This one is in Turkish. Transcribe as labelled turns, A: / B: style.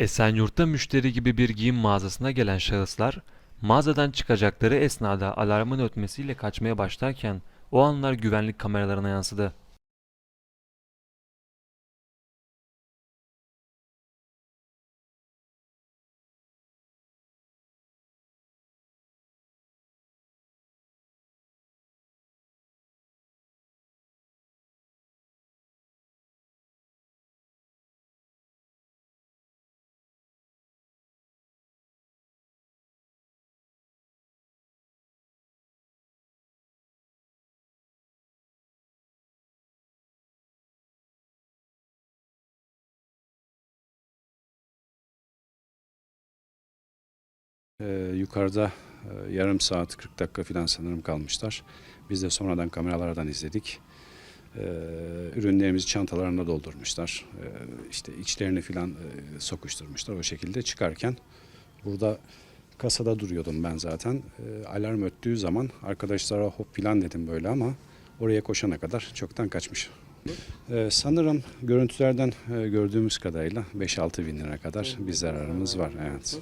A: Esenyurt'ta müşteri gibi bir giyim mağazasına gelen şahıslar, mağazadan çıkacakları esnada alarmın ötmesiyle kaçmaya başlarken o anlar güvenlik kameralarına yansıdı.
B: Ee, yukarıda e, yarım saat 40 dakika falan sanırım kalmışlar. Biz de sonradan kameralardan izledik. Ee, ürünlerimizi çantalarına doldurmuşlar. Ee, işte içlerini falan e, sokuşturmuşlar o şekilde çıkarken. Burada kasada duruyordum ben zaten. Ee, alarm öttüğü zaman arkadaşlara hop falan dedim böyle ama oraya koşana kadar çoktan kaçmış. Ee, sanırım görüntülerden e, gördüğümüz kadarıyla 5-6 bin lira kadar bir zararımız var. Evet.